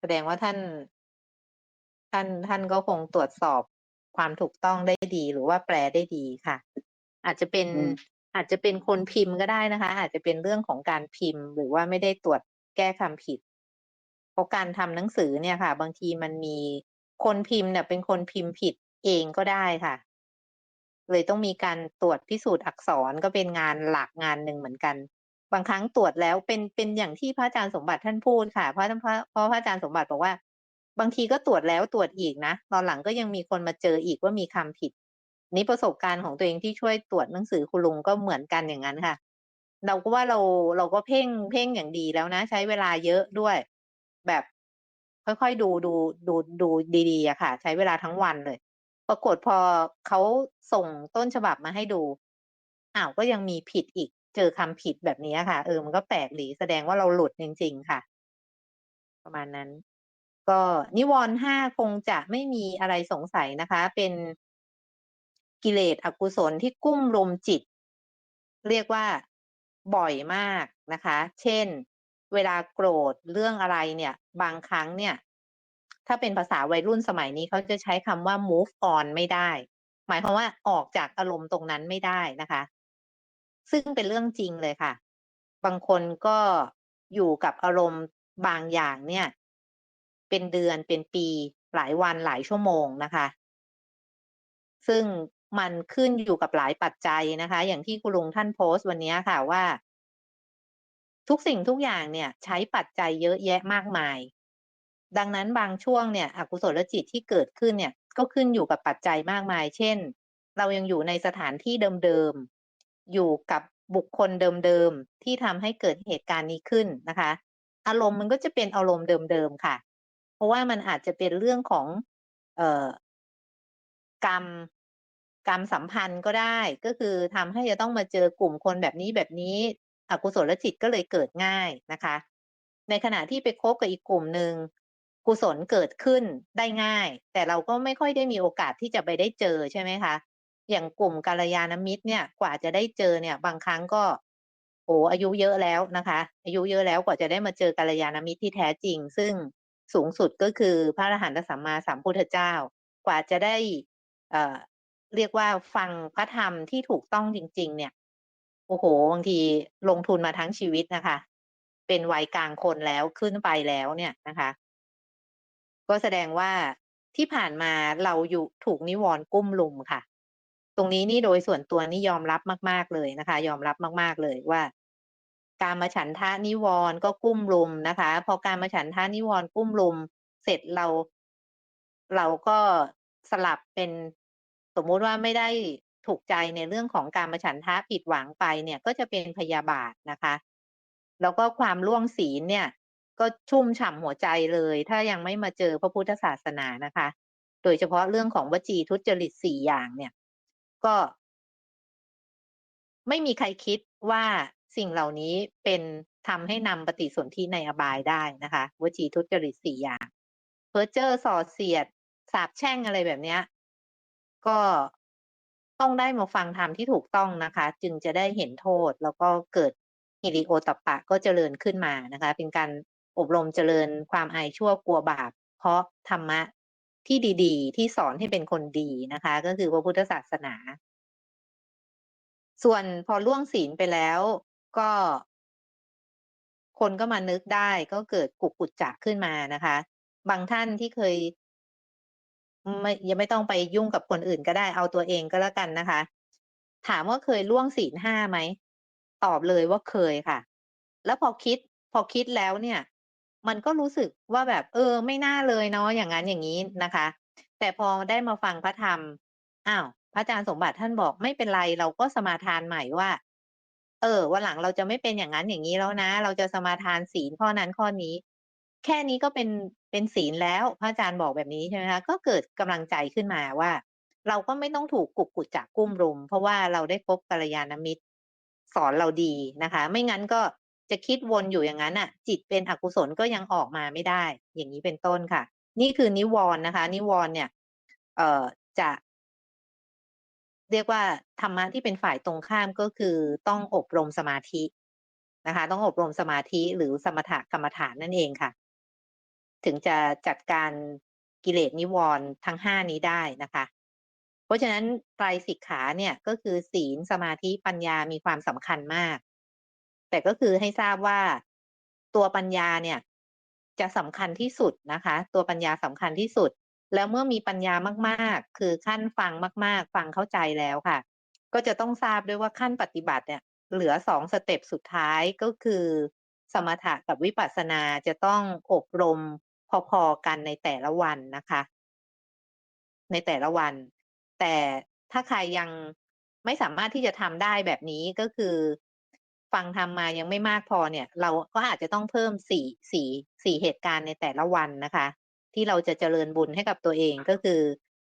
แสดงว่าท่าน ท่านท่านก็คงตรวจสอบความถูกต้องได้ดีหรือว่าแปลได้ดีค่ะ อาจจะเป็นอืมอาจจะเป็นคนพิมพ์ก็ได้นะคะ อาจจะเป็นเรื่องของการพิมพ์ หรือว่าไม่ได้ตรวจแก้คำผิด เพราะการทำหนังสือเนี่ยค่ะ บางทีมันมีคนพิมพ์เนี่ยเป็นคนพิมพ์ผิดเองก็ได้ค่ะ เลยต้องมีการตรวจพิสูจน์อักษรก็เป็นงานหลักงานหนึ่งเหมือนกัน บางครั้งตรวจแล้วเป็นเป็นอย่างที่พระอาจารย์สมบัติท่านพูดค่ะ เพราะท่านพระเพราะพระอาจารย์สมบัติบอกว่า บางทีก็ตรวจแล้วตรวจอีกนะตอนหลังก็ยังมีคนมาเจออีกว่ามีคำผิด นี่ประสบการณ์ของตัวเองที่ช่วยตรวจหนังสือคุณลุงก็เหมือนกันอย่างงั้นค่ะ เราก็ว่าเราเราก็เพ่งเพ่งอย่างดีแล้วนะ ใช้เวลาเยอะด้วย แบบค่อยๆดูดูดูดูดีๆอะค่ะ ใช้เวลาทั้งวันเลย ปรากฏพอเขาส่งต้นฉบับมาให้ดูอ้าวก็ยังมีผิดอีก เจอคำผิดแบบนี้ค่ะ เออมันก็แปลกดีแสดงว่าเราหลุดจริง ๆ ค่ะ ประมาณนั้น ก็นิวรณ์5คงจะไม่มีอะไรสงสัยนะคะ เป็นกิเลสอกุศลที่กุ้มรุมจิต เรียกว่าบ่อยมากนะคะ เช่น เวลาโกรธเรื่องอะไรเนี่ย บางครั้งเนี่ย ถ้าเป็นภาษาวัยรุ่นสมัยนี้เขาจะใช้คำว่า move on ไม่ได้ หมายความว่าออกจากอารมณ์ตรงนั้นไม่ได้นะคะ ซึ่งเป็นเรื่องจริงเลยค่ะ บางคนก็อยู่กับอารมณ์บางอย่างเนี่ย เป็นเดือนเป็นปีหลายวันหลายชั่วโมงนะคะ ซึ่งมันขึ้นอยู่กับหลายปัจจัยนะคะ อย่างที่คุณลุงท่านโพสต์วันนี้ค่ะว่า ทุกสิ่งทุกอย่างเนี่ย ใช้ปัจจัยเยอะแยะมากมาย ดังนั้นบางช่วงเนี่ยอกุศลจิตที่เกิดขึ้นเนี่ย ก็ขึ้นอยู่กับปัจจัยมากมาย เช่น เรายังอยู่ในสถานที่เดิม อยู่กับบุคคลเดิมๆที่ทำให้เกิดเหตุการณ์นี้ขึ้นนะคะ อารมณ์มันก็จะเป็นอารมณ์เดิมๆค่ะ เพราะว่ามันอาจจะเป็นเรื่องของเอ่อกรรมกรรมสัมพันธ์ก็ได้ก็คือทำให้จะต้องมาเจอกลุ่มคนแบบนี้ๆอกุศลจิตก็เลยเกิดง่ายนะคะ ในขณะที่ไปคบกับอีกกลุ่มหนึ่งกุศลเกิดขึ้นได้ง่าย แต่เราก็ไม่ค่อยได้มีโอกาสที่จะไปได้เจอใช่ไหมคะ อย่างกลุ่มกัลยาณมิตรเนี่ยกว่าจะได้เจอเนี่ย บางครั้งก็โอ้อายุเยอะแล้วนะคะ อายุเยอะแล้วกว่าจะได้มาเจอกัลยาณมิตรที่แท้จริง ซึ่งสูงสุดก็คือพระอรหันตสัมมาสัมพุทธเจ้า กว่าจะได้เอ่อเรียกว่าฟังพระธรรมที่ถูกต้องจริง ๆ เนี่ยโอ้โฮบางทีลงทุนมาทั้งชีวิตนะคะ เป็นวัยกลางคนแล้วขึ้นไปแล้วเนี่ยนะคะ ก็แสดงว่าที่ผ่านมาเราอยู่ถูกนิวรณ์กุ้มรุมค่ะ รงนี้นี่โดยส่วนตัวนี่ยอมรับมาก ๆเลยนะคะ ยอมรับมาก ๆเลยว่า การมาฉันทะนิวรณ์ก็กุ้มรุมนะคะ พอการมาฉันทะนิวรณ์กุ้มรุม เสร็จเรา เราก็สลับเป็นสมมุติว่าไม่ได้ถูกใจในเรื่องของการมาฉันทะผิดหวังไปเนี่ย ก็จะเป็นพยาบาทนะคะ แล้วก็ความล่วงศีลเนี่ย ก็ชุ่มฉ่ำหัวใจเลย ถ้ายังไม่มาเจอพระพุทธศาสนานะคะ โดยเฉพาะเรื่องของวจีทุจริต4อย่างเนี่ย ก็ ไม่มีใครคิดว่าสิ่งเหล่านี้เป็นทำให้นำปฏิสนธิในอบายได้นะคะวจีทุจริต4อย่างเพอเจ้อส่อเสียด สาปแช่งอะไรแบบเนี้ย ก็ต้องได้มาฟังธรรมที่ถูกต้องนะคะ จึงจะได้เห็นโทษแล้วก็เกิดหิริโอตตัปปะก็เจริญขึ้นมานะคะ เป็นการอบรมเจริญความอายชั่วกลัวบาป เพราะธรรมะ ที่ดีๆ ที่สอนให้เป็นคนดีนะคะ ก็คือพระพุทธศาสนา ส่วนพอล่วงศีลไปแล้วก็ คนก็มานึกได้ก็เกิดกุกุจจะขึ้นมานะคะ บางท่านที่เคยไม่ยังไม่ต้องไปยุ่งกับคนอื่นก็ได้เอาตัวเองก็แล้วกันนะคะ ถามว่าเคยล่วงศีล5ไหม?ตอบเลยว่าเคยค่ะ แล้วพอคิด พอคิดแล้วเนี่ย มันก็รู้สึกว่าแบบ เออ ไม่น่าเลยเนาะ อย่างงั้นอย่างงี้นะคะ แต่พอได้มาฟังพระธรรม อ้าว พระอาจารย์สมบัติท่านบอก ไม่เป็นไร เราก็สมาทานใหม่ว่า เออ วันหลังเราจะไม่เป็นอย่างงั้นอย่างงี้แล้วนะ เราจะสมาทานศีลข้อนั้นข้อนี้ แค่นี้ก็เป็น เป็นศีลแล้ว พระอาจารย์บอกแบบนี้ ใช่ไหมคะ ก็เกิดกำลังใจขึ้นมาว่า เราก็ไม่ต้องถูกกุกุจจะกุ้มรุม เพราะว่าเราได้พบกัลยาณมิตรสอนเราดีนะคะ ไม่งั้นก็ จะคิดวนอยู่อย่างงั้นน่ะ จิตเป็นอกุศลก็ยังออกมาไม่ได้ อย่างงี้เป็นต้นค่ะ นี่คือนิวรณ์นะคะ นิวรณ์เนี่ย เอ่อจะ เรียกว่าธรรมะที่เป็นฝ่ายตรงข้ามก็คือต้องอบรมสมาธินะคะ ต้องอบรมสมาธิหรือสมถกรรมฐานนั่นเองค่ะ ถึงจะจัดการกิเลสนิวรณ์ทั้งห้านี้ได้นะคะ เพราะฉะนั้นไตรสิกขาเนี่ยก็คือศีลสมาธิปัญญามีความสำคัญมาก แต่ก็คือให้ทราบว่าตัวปัญญาเนี่ย จะสำคัญที่สุดนะคะ ตัวปัญญาสำคัญที่สุด แล้วเมื่อมีปัญญามากๆ คือขั้นฟังมาก ๆ ฟังเข้าใจแล้วค่ะ ก็จะต้องทราบด้วยว่าขั้นปฏิบัติเนี่ย เหลือสองสเต็ปสุดท้ายก็คือ สมถะกับวิปัสสนาจะต้องอบรมพอๆกันในแต่ละวันนะคะ ในแต่ละวัน แต่ถ้าใครยังไม่สามารถที่จะทำได้แบบนี้ก็คือ ฟังทำมายังไม่มากพอเนี่ย เราก็อาจจะต้องเพิ่มสี่สี่สี่เหตุการณ์ในแต่ละวันนะคะ ที่เราจะเจริญบุญให้กับตัวเองก็คือ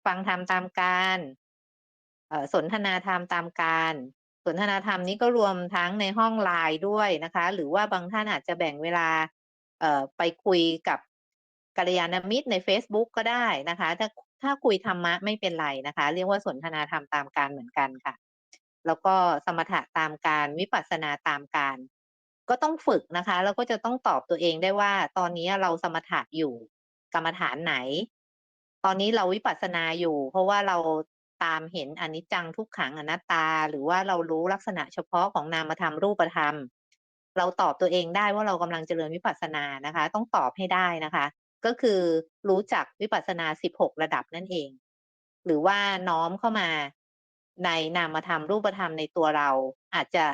ฟังธรรมตามการสนทนาธรรมตามการสนทนาธรรมนี้ก็รวมทั้งในห้องไลน์ด้วยนะคะ หรือว่าบางท่านอาจจะแบ่งเวลาไปคุยกับกัลยาณมิตรใน Facebook ก็ได้นะคะ ถ้าถ้าคุยธรรมะไม่เป็นไรนะคะ เรียกว่าสนทนาธรรมตามการเหมือนกันค่ะ แล้วก็สมถะตามการวิปัสสนาตามการ ก็ต้องฝึกนะคะ แล้วก็จะต้องตอบตัวเองได้ว่า ตอนนี้เราสมถะอยู่ กรรมฐานไหน ตอนนี้เราวิปัสสนาอยู่ เพราะว่าเราตามเห็นอนิจจังทุกขังอนัตตา หรือว่าเรารู้ลักษณะเฉพาะของนามธรรมรูปธรรม เราตอบตัวเองได้ว่าเรากำลังเจริญวิปัสสนานะคะ ต้องตอบให้ได้นะคะ ก็คือรู้จักวิปัสสนา 16 ระดับนั่นเอง หรือว่าน้อมเข้ามา ในนามธรรมรูปธรรมในตัวเรา อาจจะ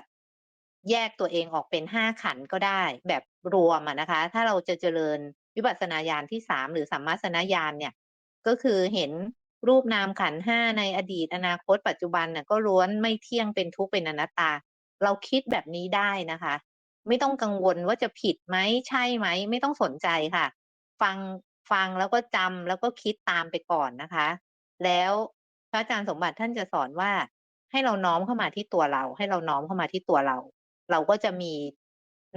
แยกตัวเองออกเป็นห้าขันก็ได้ แบบรวมอะนะคะ ถ้าเราจะเจริญวิปัสสนาญาณที่สามหรือสัมมาสนาญาณเนี่ย ก็คือเห็นรูปนามขันห้าในอดีตอนาคตปัจจุบันน่ะก็ล้วนไม่เที่ยงเป็นทุกข์เป็นอนัตตา เราคิดแบบนี้ได้นะคะ ไม่ต้องกังวลว่าจะผิดไหมใช่ไหม ไม่ต้องสนใจค่ะ ฟังฟังแล้วก็จำแล้วก็คิดตามไปก่อนนะคะ แล้ว พระอาจารย์สมบัติท่านจะสอนว่า ให้เราน้อมเข้ามาที่ตัวเรา ให้เราน้อมเข้ามาที่ตัวเรา เราก็จะมี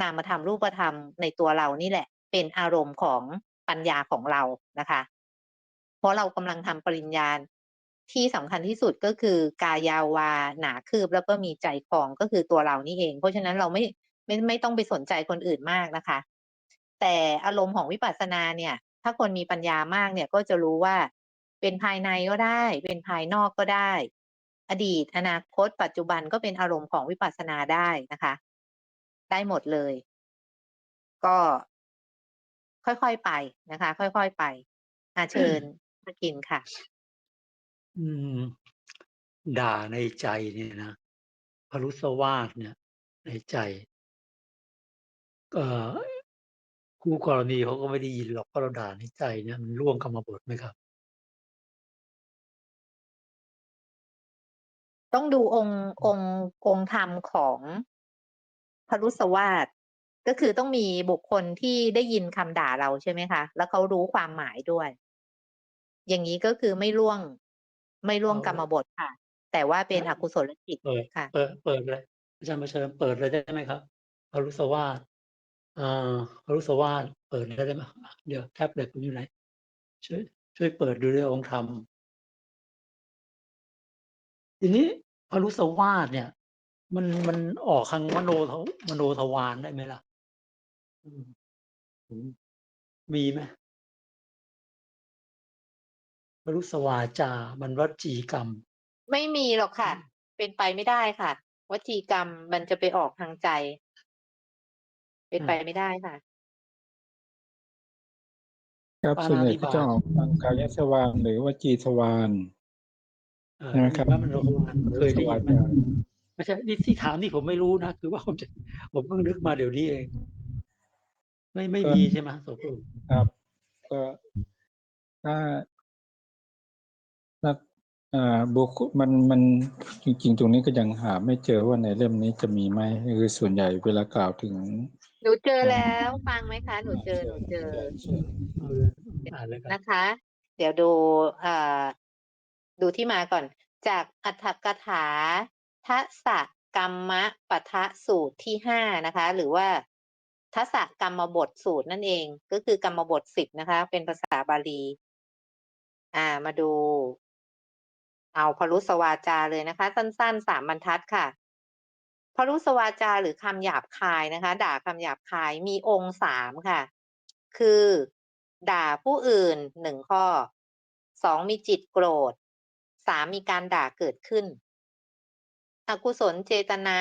นามธรรมรูปธรรมในตัวเรานี่แหละ เป็นอารมณ์ของปัญญาของเรานะคะ เพราะเรากำลังทำปริญญาที่สำคัญที่สุดก็คือกายาวาหนาคืบแล้วก็มีใจคลองก็คือตัวเรานี่เอง เพราะฉะนั้นเราไม่ไม่ไม่ต้องไปสนใจคนอื่นมากนะคะ แต่อารมณ์ของวิปัสสนาเนี่ย ถ้าคนมีปัญญามากเนี่ยก็จะรู้ว่า เป็นภายในก็ได้ เป็นภายนอกก็ได้ อดีต อนาคต ปัจจุบันก็เป็นอารมณ์ของวิปัสสนาได้นะคะ ได้หมดเลย ก็ค่อยๆไปนะคะ ค่อยๆไปอาเชิญมากินค่ะ อืม ด่าในใจเนี่ยนะพรุสวาทเนี่ย ในใจเอ่อคู่กรณีเขาก็ไม่ได้ยินหรอกเพราะเราด่าในใจเนี่ยมันล่วงกรรมบทไหมครับ? ต้องดูองค์องค์องค์ธรรมของพรุสวาทก็คือต้องมีบุคคลที่ได้ยินคำด่าเราใช่ไหมคะ แล้วเขารู้ความหมายด้วย อย่างงี้ก็คือไม่ล่วง ไม่ล่วงอ๋อกรรมบทค่ะ แต่ว่าเป็นอกุศลจิตเปิดค่ะ เปิดเปิดเลยอาจารย์มาเชิญเปิดเลยได้ไหมครับ?พรุสวาทเอ่อพรุสวาทเปิดเลยได้ไหม?เดี๋ยวแท็บเล็ตผมอยู่ไหน?ช่วยช่วยเปิดดูด้วยองค์ธรรม ทีนี้พรุสวาทเนี่ย มันมันออกทางมโนทมโนทวารได้ไหมล่ะ?อืมอืมมีไหม?พรุสวาจา มันวจีกรรม ไม่มีหรอกค่ะอืมเป็นไปไม่ได้ค่ะ วจีกรรมมันจะไปออกทางใจ เป็นอืไปมไม่ได้ค่ะ ครับปาส่วนณาใหญ่ติก็บาจะตออกทางกายทวารหรือวจีทวารเออ ใช่ไหมมีครับ?พระมโนทวารพเครุยสได้วยิานไหม?จาไม่ใช่นี่ที่ถามนี่ผมไม่รู้นะคือว่าผมจะผมเพิ่งนึกมาเดี๋ยวนี้เอง ไม่ไม่ก็มีใช่ไหม?โสเภณครับก็ถ้าถ้าอ่าบุคคมันมันจริง ๆ ตรงนี้ก็ยังหา ไม่เจอว่าในเล่มนี้จะมีไหม?คือส่วนใหญ่เวลากล่าวถึง หนูเจออ่าแล้วฟังไหมคะ?หนูอาเจอเชิหนูญเจอเชิญเชิญเอาเลยอ่านเลยครับนะคะ เดี๋ยวดูอ่า ดูที่มาก่อน จากอรรถกถาทัสสกัมมปทะสูตรที่5นะคะ หรือว่าทัสสกัมมบทสูตรนั่นเอง ก็คือกรรมบท10นะคะ เป็นภาษาบาลี อ่า มาดู เอาพรุสวาจาเลยนะคะ สั้นๆ3บรรทัดค่ะพรุสวาจาหรือคำหยาบคายนะคะ ด่าคำหยาบคายมีองค์3ค่ะ คือ ด่าผู้อื่นหนึ่งข้อสองมีจิตโกรธ สามมีการด่าเกิดขึ้น อกุศลเจตนา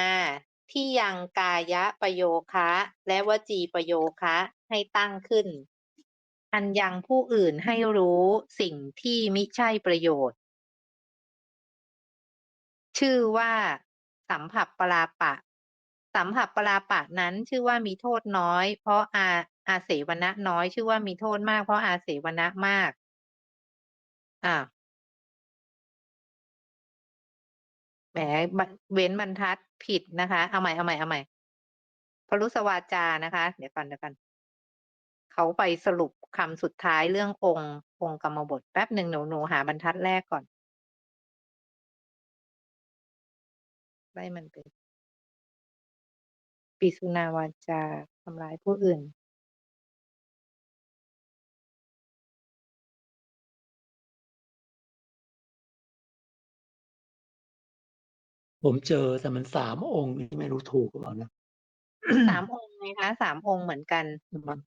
ที่ยังกายะประโยคะ และวจีประโยคะให้ตั้งขึ้น อันยังผู้อื่นให้รู้สิ่งที่มิใช่ประโยชน์ ชื่อว่าสัมผัสปลาปะ สัมผัสปลาปะนั้นชื่อว่ามีโทษน้อย เพราะอาอาเสวนะน้อย ชื่อว่ามีโทษมาก เพราะอาเสวนะมาก อ่า แหมเว้นบรรทัดผิดนะคะ เอาใหม่เอาใหม่เอาใหม่พรุสวาจานะคะ เดี๋ยวก่อนเดี๋ยวกันเขาไปสรุปคำสุดท้ายเรื่ององค์ องค์กรรมบทแป๊บหนึ่งหนูหนูหาบรรทัดแรกก่อนได้มันเป็น ปิสุนาวาจาทำร้ายผู้อื่น ผมเจอแต่มันสามองค์ไม่รู้ถูกหรือเปล่านะสามองค์ไงคะสามองค์เหมือนกัน มัน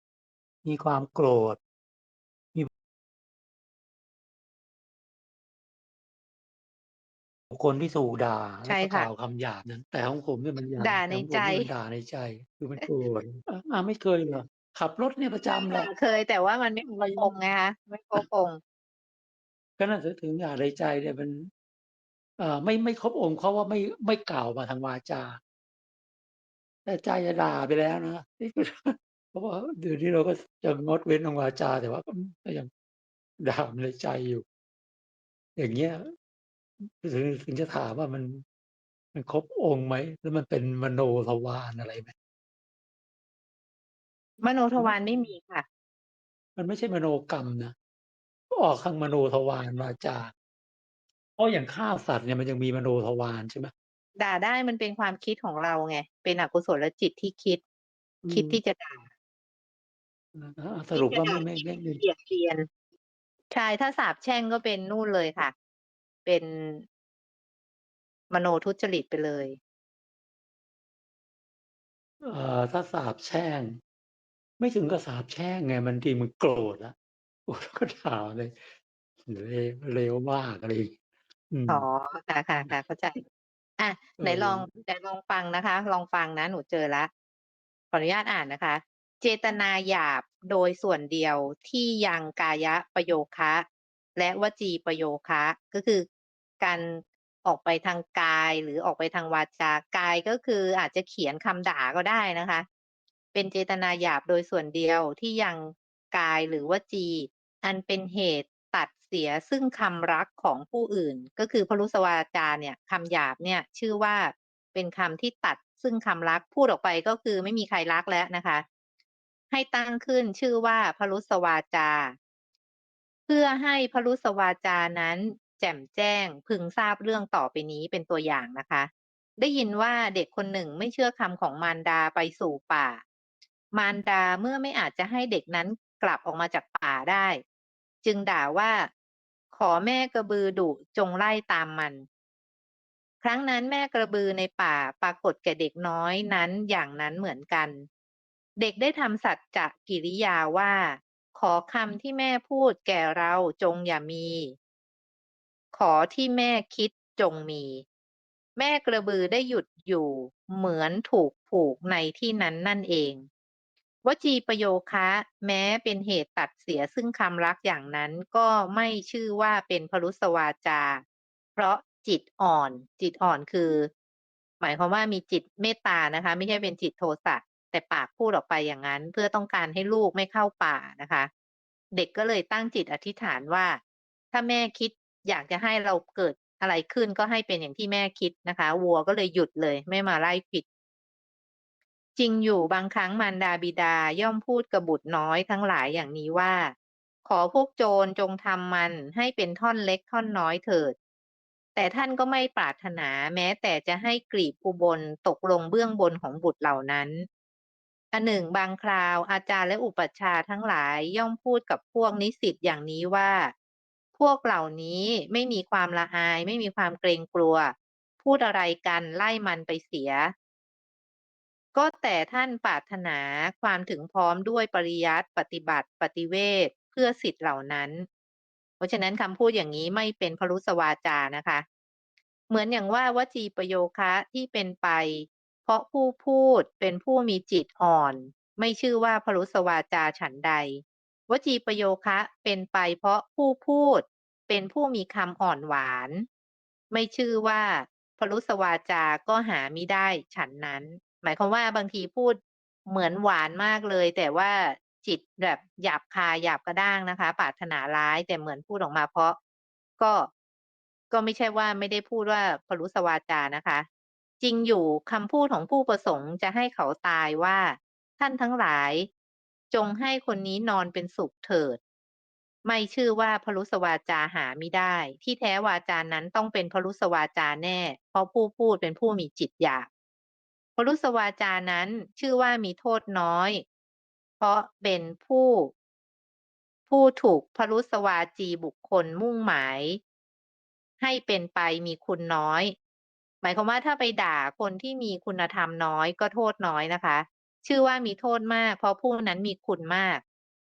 มีความโกรธ มีบุคคลที่ถูกด่าใช่แล้วก็กค่ะล่าวคำหยาบนั้น แต่ของผมเนี่ยมันหยาบด่าแต่ในของผมใจเนี่ยมันด่าในใจ คือมันโกรธอะอ่าไม่เคยเหรอขับรถเนี่ยประจำแหละ เคยแต่ว่ามันไม่ครบองค์ไงคะไม่ครบองค์ ก็นั่นถึงด่าในใจเนี่ยมัน เอ่อ ไม่ ไม่ครบองค์ เพราะว่าไม่ ไม่กล่าวมาทางวาจา แต่ใจจะด่าไปแล้วนะ นี่ก็เพราะว่าเดี๋ยวนี้เราก็จะงดเว้นทางวาจา แต่ว่าก็ก็ยัง ด่าในใจอยู่ อย่างเงี้ย ถึง ถึงจะถามว่ามัน มันครบองค์ไหม แล้วมันเป็นมโนทวารอะไรไหม มโนทวารไม่มีค่ะ มันไม่ใช่มโนกรรมนะ ออกข้างมโนทวาร วาจา เพราะอย่างฆ่าสัตว์เนี่ยมันยังมีมโนทวารใช่ไหม ด่าได้มันเป็นความคิดของเราไง เป็นอกุศลจิตที่คิด อืมคิดที่จะด่าอ่าสรุปว่าไม่ ไม่ไม่ไม่เกลียดเกลียน ใช่ ถ้าสาบแช่งก็เป็นนู่นเลยค่ะ เป็น มโนทุจริตไปเลย เอ่อ ถ้าสาบแช่ง ไม่ถึงกับสาบแช่งไงมันทีมันโกรธแล้วโอ้แล้วก็ด่าเลย เลว เลวมาก อะไรอย่างงี้ อืม อ๋อ ค่ะ ค่ะ ค่ะ เข้าใจอะไหนเออลองไหนลองฟังนะคะ ลองฟังนะ หนูเจอละขออนุญาตอ่านนะคะ เจตนาหยาบโดยส่วนเดียวที่ยังกายะประโยคะ และวจีประโยคะ ก็คือการออกไปทางกาย หรือออกไปทางวาจา กายก็คืออาจจะเขียนคำด่าก็ได้นะคะ เป็นเจตนาหยาบโดยส่วนเดียวที่ยังกายหรือวจี อันเป็นเหตุตัด เสียซึ่งคำรักของผู้อื่น ก็คือพรุสวาจาเนี่ยคำหยาบเนี่ยชื่อว่าเป็นคำที่ตัดซึ่งคำรักพูดออกไปก็คือไม่มีใครรักแล้วนะคะ ให้ตั้งขึ้นชื่อว่าพรุสวาจา เพื่อให้พรุสวาจานั้น แจ่มแจ้งพึงทราบเรื่องต่อไปนี้เป็นตัวอย่างนะคะ ได้ยินว่าเด็กคนหนึ่งไม่เชื่อคำของมารดาไปสู่ป่า มารดาเมื่อไม่อาจจะให้เด็กนั้นกลับออกมาจากป่าได้ จึงด่าว่า ขอแม่กระบือดุจงไล่ตามมัน ครั้งนั้นแม่กระบือในป่าปรากฏแก่เด็กน้อยนั้นอย่างนั้นเหมือนกัน เด็กได้ทำสัจจะกิริยาว่า ขอคำที่แม่พูดแก่เราจงอย่ามี ขอที่แม่คิดจงมี แม่กระบือได้หยุดอยู่เหมือนถูกผูกในที่นั้นนั่นเอง วจีประโยคะ แม้เป็นเหตุตัดเสียซึ่งคำรักอย่างนั้นก็ไม่ชื่อว่าเป็นพรุสวาจา เพราะจิตอ่อน จิตอ่อนคือ หมายความว่ามีจิตเมตตานะคะ ไม่ใช่เป็นจิตโทสะแต่ปากพูดออกไปอย่างนั้น เพื่อต้องการให้ลูกไม่เข้าป่านะคะ เด็กก็เลยตั้งจิตอธิษฐานว่า ถ้าแม่คิดอยากจะให้เราเกิดอะไรขึ้นก็ให้เป็นอย่างที่แม่คิดนะคะ วัวก็เลยหยุดเลย ไม่มาไล่ผิด จริงอยู่บางครั้งมารดาบิดาย่อมพูดกับบุตรน้อยทั้งหลายอย่างนี้ว่า ขอพวกโจรจงทำมันให้เป็นท่อนเล็กท่อนน้อยเถิด แต่ท่านก็ไม่ปรารถนาแม้แต่จะให้กลีบอุบลตกลงเบื้องบนของบุตรเหล่านั้นอันหนึ่งบางคราวอาจารย์และอุปัชฌาย์ทั้งหลายย่อมพูดกับพวกนิสิตอย่างนี้ว่า พวกเหล่านี้ไม่มีความละอายไม่มีความเกรงกลัว พูดอะไรกันไล่มันไปเสีย ก็แต่ท่านปรารถนาความถึงพร้อมด้วยปริยัติปฏิบัติปฏิเวทเพื่อสิทธิ์เหล่านั้น เพราะฉะนั้นคำพูดอย่างนี้ไม่เป็นพรุสวาจานะคะ เหมือนอย่างว่าวจีประโยคะที่เป็นไป เพราะผู้พูดเป็นผู้มีจิตอ่อน ไม่ชื่อว่าพรุสวาจาฉันใด วจีประโยคะเป็นไปเพราะผู้พูดเป็นผู้มีคำอ่อนหวาน ไม่ชื่อว่าพรุสวาจาก็หาไม่ได้ฉันนั้น หมายความว่าบางทีพูดเหมือนหวานมากเลย แต่ว่าจิตแบบหยาบคายหยาบกระด้างนะคะปรารถนาร้ายแต่เหมือนพูดออกมาเพราะก็ก็ไม่ใช่ว่าไม่ได้พูดว่าพรุสวาจานะคะ จริงอยู่คำพูดของผู้ประสงค์จะให้เขาตายว่า ท่านทั้งหลาย จงให้คนนี้นอนเป็นสุขเถิด ไม่ชื่อว่าพรุสวาจาหาไม่ได้ ที่แท้วาจานั้นต้องเป็นพรุสวาจาแน่ เพราะผู้พูดเป็นผู้มีจิตหยาบ พรุสวาจานั้นชื่อว่ามีโทษน้อย เพราะเป็นผู้ ผู้ถูกพรุสวาจีบุคคลมุ่งหมาย ให้เป็นไปมีคุณน้อย หมายความว่าถ้าไปด่าคนที่มีคุณธรรมน้อยก็โทษน้อยนะคะ ชื่อว่ามีโทษมาก เพราะผู้นั้นมีคุณมาก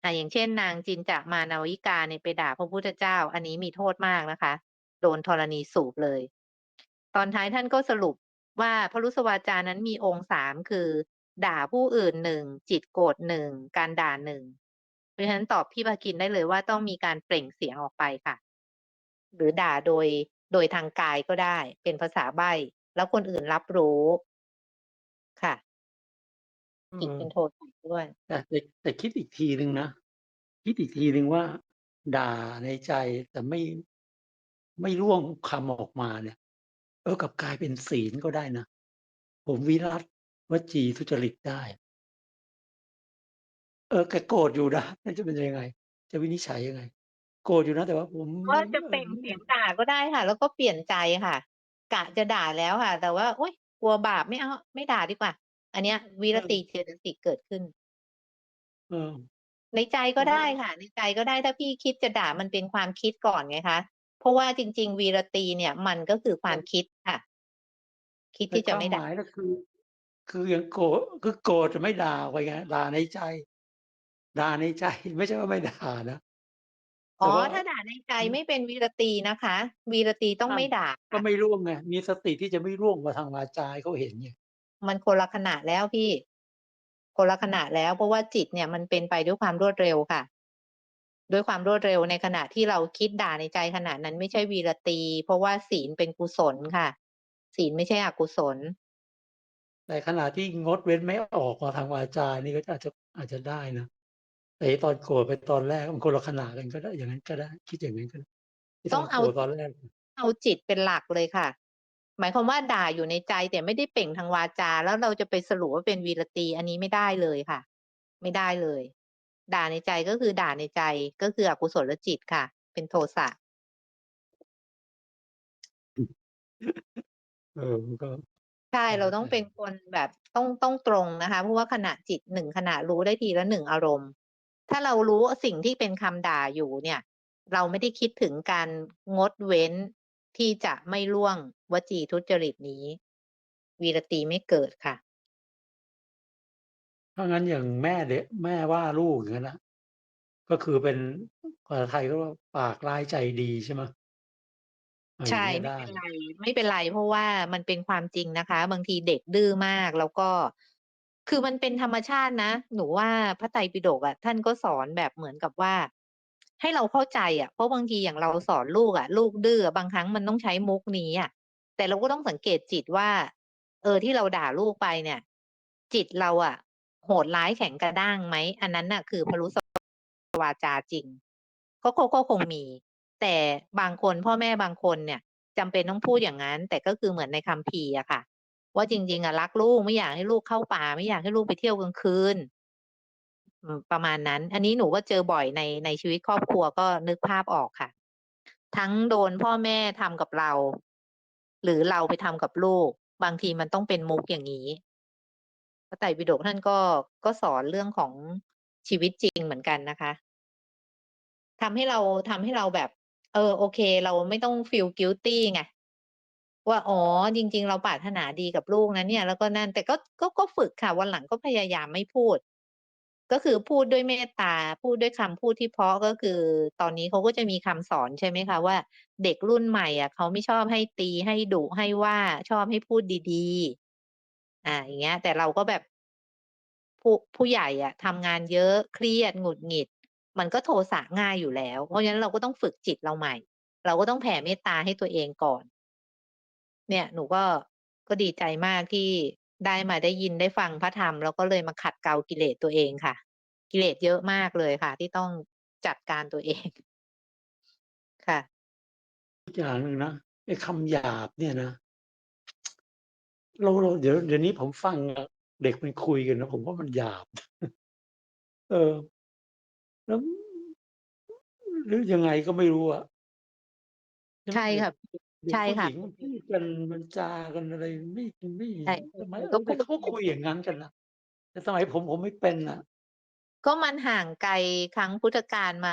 อะอย่างเช่น นางจินจามานาวิกาเนี่ยไปด่าพระพุทธเจ้า อันนี้มีโทษมากนะคะ โดนธรณีสูบเลย ตอนท้ายท่านก็สรุป ว่าพรุสวาจานั้นมีองค์สามคือ ด่าผู้อื่นหนึ่งจิตโกรธหนึ่งการด่าหนึ่งเพราะฉะนั้นตอบพี่ภาคินได้เลยว่าต้องมีการเปล่งเสียงออกไปค่ะ หรือด่าโดยโดยทางกายก็ได้ เป็นภาษาใบ้แล้วคนอื่นรับรู้ค่ะเอจิตอเป็นโทษะด้วยแต่แต่แต่คิดอีกทีหนึ่งนะคิดอีกทีหนึ่งว่า ด่าในใจแต่ไม่ไม่ร่วงคำออกมาเนี่ย เออกลับกลายเป็นศีลก็ได้นะ ผมวิรัตวจีทุจริตได้ เออ แกโกรธอยู่นะ นั่นจะเป็นยังไง จะวินิจฉัยยังไง โกรธอยู่นะ แต่ว่าผมว่าจะออเปล่งเสียงด่าก็ได้ค่ะ แล้วก็เปลี่ยนใจค่ะ กะจะด่าแล้วค่ะ แต่ว่าโอ๊ย กลัวบาปไม่เอา ไม่ด่าดีกว่า อันเนี้ยวีรตีเจตสิกเกิดขึ้น เออ ในใจก็ผมว่าได้ค่ะ ในใจก็ได้ ถ้าพี่คิดจะด่ามันเป็นความคิดก่อนไงคะ เพราะว่าจริง ๆ วีรตีเนี่ย มันก็คือความคิดค่ะ คิดแต่ที่คจะวามไม่หด่า มายก็คือ คือยังโกรธคือโกรธจะไม่ด่าไปไงด่าในใจ ด่าในใจ ไม่ใช่ว่าไม่ด่านะอ๋แต่อ ว่าถ้าด่าในใจอืมไม่เป็นวีรตีนะคะ วีรตีต้องอ้าวไม่ด่าก็ค่ะ ไม่ร่วงไงมีสติที่จะไม่ร่วงมาทางวาจาให้เขาเห็นไงมันคนละขณะแล้วพี่ คนละขณะแล้ว เพราะว่าจิตเนี่ยมันเป็นไปด้วยความรวดเร็วค่ะ ด้วยความรวดเร็วในขณะที่เราคิดด่าในใจขณะนั้นไม่ใช่วีรตี เพราะว่าศีลเป็นกุศลค่ะ ศีลไม่ใช่อกุศล แต่ขณะที่งดเว้นไม่ออกมาทางวาจานี่ก็อาจจะอาจจะได้นะแต่ไอ้ตอนโกรธไปตอนแรกมันคนละขณะกันก็ได้อย่างนั้นก็ได้ คิดอย่างนั้นก็ได้ไอ้ตต้ออนงโกเอารธตอนแรกเอาจิตเป็นหลักเลยค่ะ หมายความว่าด่าอยู่ในใจแต่ไม่ได้เปล่งทางวาจา แล้วเราจะไปสรุปว่าเป็นวีรตีอันนี้ไม่ได้เลยค่ะ ไม่ได้เลย ด่าในใจก็คือด่าในใจก็คืออกุศลจิตค่ะ เป็นโทสะเออมันก็ใช่แล้เราวต้องแต่เป็นคนแบบต้องต้องตรงนะคะเพราะว่าขณะจิตหนึ่งขณะรู้ได้ทีละหนึ่งอารมณ์ ถ้าเรารู้สิ่งที่เป็นคำด่าอยู่เนี่ย เราไม่ได้คิดถึงการงดเว้นที่จะไม่ล่วงวจีทุจริตนี้ วีรตีไม่เกิดค่ะ ถ้างั้นอย่างแม่เด็ก แม่ว่าลูกอย่างนั้นนะ ก็คือเป็นภาษาไทยก็ว่า ปากร้ายใจดี ใช่ไหมอออใช่ย่างเงี้ยไม่ด้ เป็นไร ไม่เป็นไร เพราะว่ามันเป็นความจริงนะคะ บางทีเด็กดื้อมาก แล้วก็ คือมันเป็นธรรมชาตินะ หนูว่าพระไตรปิฎกอะ ท่านก็สอนแบบเหมือนกับว่า ให้เราเข้าใจอะ เพราะบางทีอย่างเราสอนลูกอะ ลูกดื้ออะ บางครั้งมันต้องใช้มุกนี้อะ แต่เราก็ต้องสังเกตจิตว่า เออ ที่เราด่าลูกไปเนี่ย จิตเราอะ โหดร้ายแข็งกระด้างไหม อันนั้นน่ะ คือพรุสวาจาจริง ก็ก็คงมี แต่บางคนพ่อแม่บางคนเนี่ยจำเป็นต้องพูดอย่างนั้น แต่ก็คือเหมือนในคัมภีร์อะค่ะ ว่าจริง ๆอะรักลูกไม่อยากให้ลูกเข้าป่า ไม่อยากให้ลูกไปเที่ยวกลางคืนประมาณนั้น อันนี้หนูก็เจอบ่อยในในชีวิตครอบครัวก็นึกภาพออกค่ะ ทั้งโดนพ่อแม่ทำกับเรา หรือเราไปทำกับลูก บางทีมันต้องเป็นมุกอย่างงี้ พระไตรปิฎกท่านก็ก็สอนเรื่องของชีวิตจริงเหมือนกันนะคะทำให้เราทำให้เราแบบ เออ โอเค เราไม่ต้อง feel guilty ไงว่าอ๋อจริง ๆ เราปรารถนาดีกับลูกนะเนี่ย แล้วก็นั่นแต่ก็ก็ก็ฝึกค่ะ วันหลังก็พยายามไม่พูด ก็คือพูดด้วยเมตตาพูดด้วยคำพูดที่เพาะก็คือ ตอนนี้เขาก็จะมีคำสอนใช่ไหมคะว่า เด็กรุ่นใหม่อะเขาไม่ชอบให้ตีให้ดุให้ว่าชอบให้พูดดี อ่า อย่างเงี้ย แต่เราก็แบบ ผู้ ผู้ใหญ่อะทำงานเยอะ เครียด หงุดหงิด มันก็โทสะง่ายอยู่แล้ว เพราะฉะนั้นเราก็ต้องฝึกจิตเราใหม่ เราก็ต้องแผ่เมตตาให้ตัวเองก่อน เนี่ย หนูก็ ก็ดีใจมากที่ได้มา ได้ยินได้ฟังพระธรรม แล้วก็เลยมาขัดเกลากิเลสตัวเองค่ะ กิเลสเยอะมากเลยค่ะ ที่ต้องจัดการตัว เอง ค่ะ อีกอย่างหนึ่งนะ ไอ้คำหยาบเนี่ยนะ เราเราเดี๋ยวเดี๋ยวนี้ผมฟังอะเด็กมันคุยกันนะผมว่ามันหยาบ เออ แล้วหรือยังไงก็ไม่รู้อะใช่ค่ะเด็กเด็กใช่ผู้หค่ะญิงมันพูดกันมันจากันอะไรไม่ไม่ใช่สมัยมันเอก็อพูแต่ด เขาก็คุยอย่างงั้นกันนะแต่สมัยผมผมไม่เป็นน่ะก็มันห่างไกลครั้งพุทธกาลมา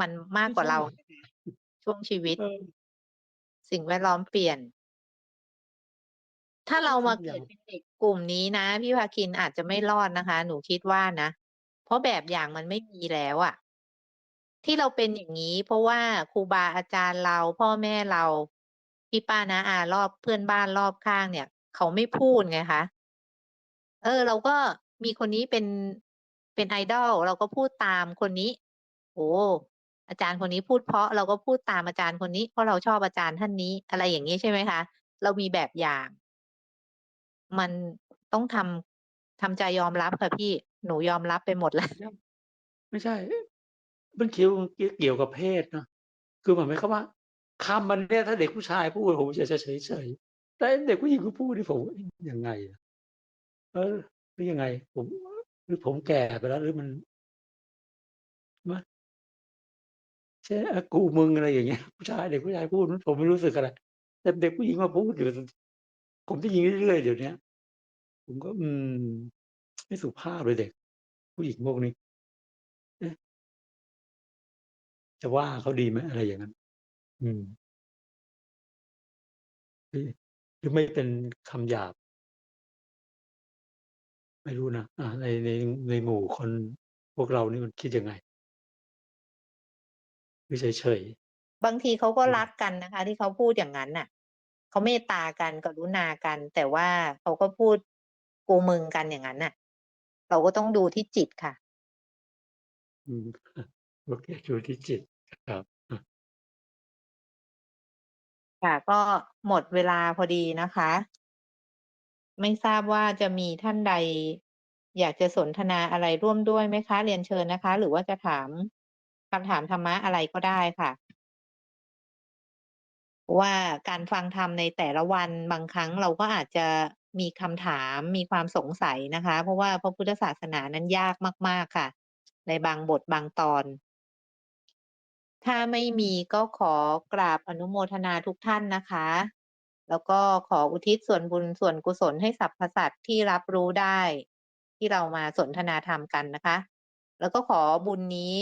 มันมากไม่กว่าใช่เรา ช่วงชีวิต เออ สิ่งแวดล้อมเปลี่ยน ถ้าไอ้เรามาคำหเกิยาดบเป็นเด็กกลุ่มนี้นะ พี่พาคินอาจจะไม่รอดนะคะ หนูคิดว่านะ เพราะแบบอย่างมันไม่มีแล้วอะที่เราเป็นอย่างงี้ เพราะว่าครูบาอาจารย์เรา พ่อแม่เรา พี่ป้าน้าอารอบเพื่อนบ้านรอบข้างเนี่ย เขาไม่พูดไงคะ เออ เราก็มีคนนี้เป็นเป็น idol เราก็พูดตามคนนี้ โอ้โฮอาจารย์คนนี้พูดเพราะเราก็พูดตามอาจารย์คนนี้เพราะเราชอบอาจารย์ท่านนี้อะไรอย่างงี้ใช่ไหมคะ เรามีแบบอย่าง มันต้องทำ ทำใจยอมรับค่ะพี่ หนูยอมรับไปหมด แล้ว ไม่ใช่ มันเกี่ยว เกี่ยว เกี่ยวกับเพศนะคือหมายความว่า คำมันเนี่ย ถ้าเด็กผู้ชายพูดผมจะ จะเฉย ๆ แต่ไอ้เด็กผู้หญิงเขาพูดนี่ผม เอ๊ะ ยังไงอะ เออ หรือยังไง ผม หรือผมแก่ไปแล้ว หรือมัน มะ ใช่ อา กู มึง อะไรอย่างเงี้ย ผู้ชาย เด็กผู้ชายพูด ผมไม่รู้สึกอะไร แต่เด็กผู้หญิงมาพูดเดี๋ยว ผมได้ยินเรื่อย ๆ เดี๋ยวเนี้ย ผมก็ อืม ไม่สุภาพเลยเด็ก ผู้หญิงพวกนี้ เอ๊ะ จะว่าเขาดีไหม?อะไรอย่างงั้น อืม หรือ หรือไม่เป็นคำหยาบ ไม่รู้นะ อ่า ใน ใน ในหมู่คน พวกเรานี่มันคิดยังไง?หรือเฉย ๆ?บางทีเขาก็อืรักกันนะคะ ที่เขาพูดอย่างงั้นน่ะ เขาเมตตากันกรุณากัน แต่ว่าเขาก็พูดกูมึงกันอย่างงั้นน่ะ เราก็ต้องดูที่จิตค่ะ อืมโอเคอยู่ที่จิตครับอะค่ะ ก็หมดเวลาพอดีนะคะ ไม่ทราบว่าจะมีท่านใด อยากจะสนทนาอะไรร่วมด้วยไหมคะ?เรียนเชิญนะคะ หรือว่าจะถามคำถามธรรมะอะไรก็ได้ค่ะ ว่าการฟังธรรมในแต่ละวันบางครั้งเราก็อาจจะมีคำถาม มีความสงสัยนะคะ เพราะว่าพระพุทธศาสนานั้นยากมาก ๆ ค่ะ ในบางบทบางตอน ถ้าไม่มีก็ขอกราบอนุโมทนาทุกท่านนะคะ แล้วก็ขออุทิศส่วนบุญส่วนกุศลให้สรรพสัตว์ที่รับรู้ได้ ที่เรามาสนทนาธรรมกันนะคะ แล้วก็ขอบุญนี้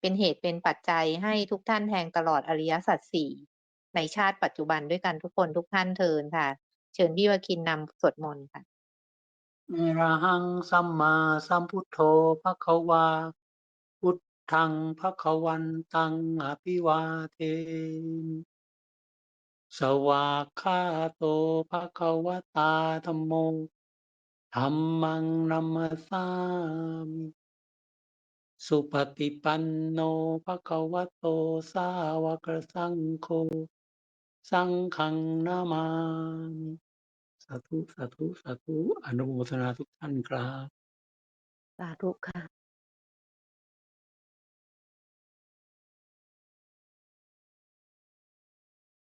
เป็นเหตุเป็นปัจจัยให้ทุกท่านแทงตลอดอริยสัจ4 ในชาติปัจจุบันด้วยกันทุกคนทุกท่านเทินค่ะ เชิญพี่วคินนำสวดมนต์ค่ะอระหังสัมมาสัมพุทโธภควา พุทธังภควันตังอภิวาเทมิสวากขาโตภควตาธัมโมธัมมังนัมมัสามิสุปฏิปันโนภควโตสาวกสังโฆ สังฆังนามามิสาธุๆๆอนุโมทนาทุกท่านครับ สาธุค่ะ